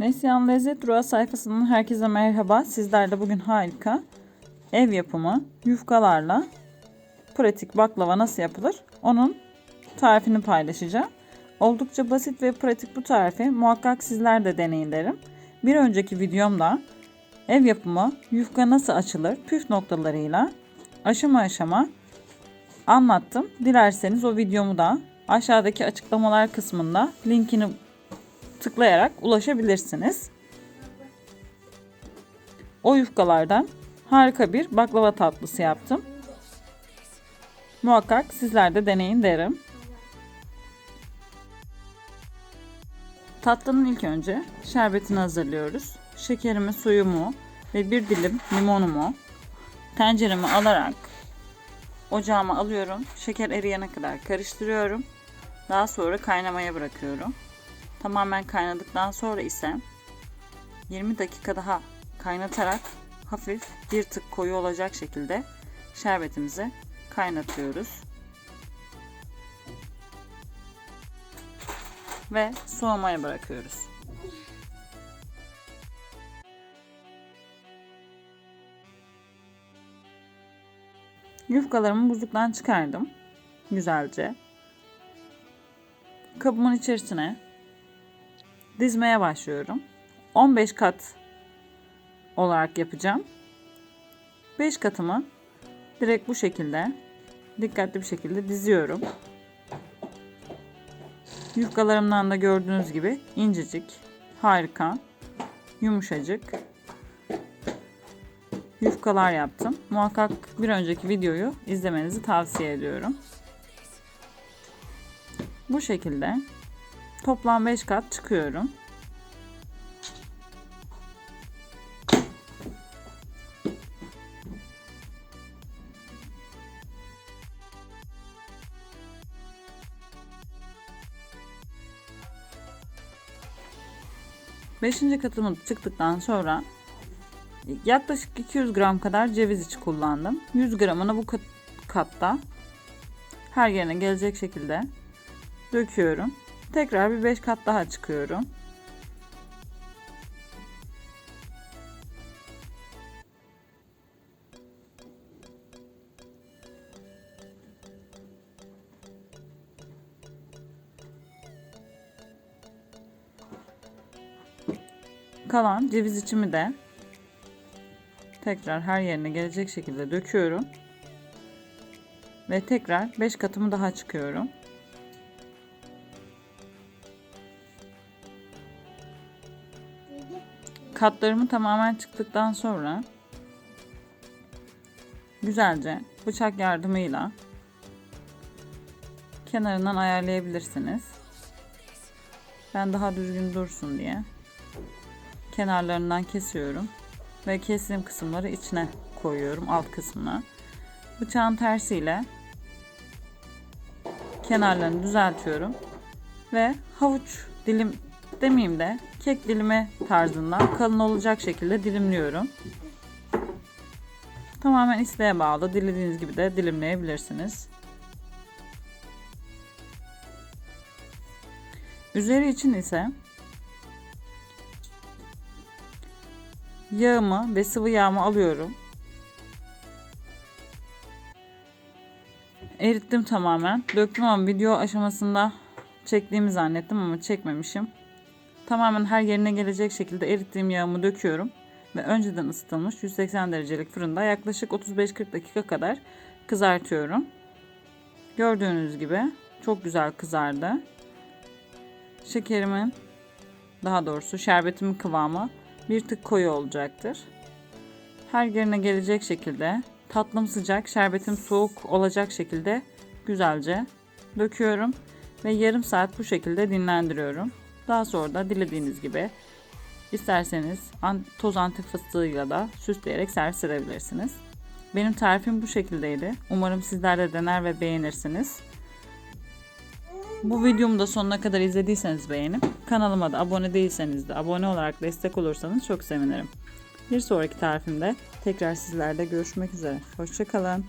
Neslihan Lezzet Durağı sayfasının herkese merhaba. Sizler bugün harika ev yapımı yufkalarla pratik baklava nasıl yapılır onun tarifini paylaşacağım. Oldukça basit ve pratik bu tarifi muhakkak sizler de deneyin derim. Bir önceki videomda ev yapımı yufka nasıl açılır püf noktalarıyla aşama aşama anlattım. Dilerseniz o videomu da aşağıdaki açıklamalar kısmında linkini tıklayarak ulaşabilirsiniz. O yufkalardan harika bir baklava tatlısı yaptım. Muhakkak sizler de deneyin derim. Tatlının ilk önce şerbetini hazırlıyoruz. Şekerimi, suyumu ve bir dilim limonumu tencereme alarak ocağıma alıyorum. Şeker eriyene kadar karıştırıyorum. Daha sonra kaynamaya bırakıyorum. Tamamen kaynadıktan sonra ise 20 dakika daha kaynatarak hafif bir tık koyu olacak şekilde şerbetimizi kaynatıyoruz. Ve soğumaya bırakıyoruz. Yufkalarımı buzluktan çıkardım. Güzelce. Kabımın içerisine dizmeye başlıyorum. 15 kat olarak yapacağım. 5 katımı direkt bu şekilde dikkatli bir şekilde diziyorum. Yufkalarımdan da gördüğünüz gibi incecik, harika, yumuşacık yufkalar yaptım. Muhakkak bir önceki videoyu izlemenizi tavsiye ediyorum. Bu şekilde toplam 5 kat çıkıyorum. Beşinci katımı çıktıktan sonra yaklaşık 200 gram kadar ceviz içi kullandım. 100 gramını bu kat, katta her yerine gelecek şekilde döküyorum. Tekrar bir 5 kat daha çıkıyorum. Kalan ceviz içimi de tekrar her yerine gelecek şekilde döküyorum. Ve tekrar 5 katımı daha çıkıyorum. Katlarımı tamamen çıktıktan sonra güzelce bıçak yardımıyla kenarından ayarlayabilirsiniz. Ben daha düzgün dursun diye kenarlarından kesiyorum ve kestiğim kısımları içine koyuyorum alt kısmına. Bıçağın tersiyle kenarlarını düzeltiyorum ve havuç dilim demeyeyim de kek dilimi tarzında kalın olacak şekilde dilimliyorum. Tamamen isteğe bağlı. Dilediğiniz gibi de dilimleyebilirsiniz. Üzeri için ise yağımı ve sıvı yağımı alıyorum. Erittim tamamen. Döktüm ama video aşamasında çektiğimi zannettim ama çekmemişim. Tamamen her yerine gelecek şekilde erittiğim yağımı döküyorum. Ve önceden ısıtılmış 180 derecelik fırında yaklaşık 35-40 dakika kadar kızartıyorum. Gördüğünüz gibi çok güzel kızardı. Şekerimin daha doğrusu şerbetimin kıvamı bir tık koyu olacaktır. Her yerine gelecek şekilde tatlım sıcak, şerbetim soğuk olacak şekilde güzelce döküyorum ve yarım saat bu şekilde dinlendiriyorum. Daha sonra da dilediğiniz gibi isterseniz toz antif fıstığıyla da süsleyerek servis edebilirsiniz. Benim tarifim bu şekildeydi. Umarım sizler de dener ve beğenirsiniz. Bu videomu da sonuna kadar izlediyseniz beğenip kanalıma da abone değilseniz de abone olarak destek olursanız çok sevinirim. Bir sonraki tarifimde tekrar sizlerle görüşmek üzere. Hoşçakalın.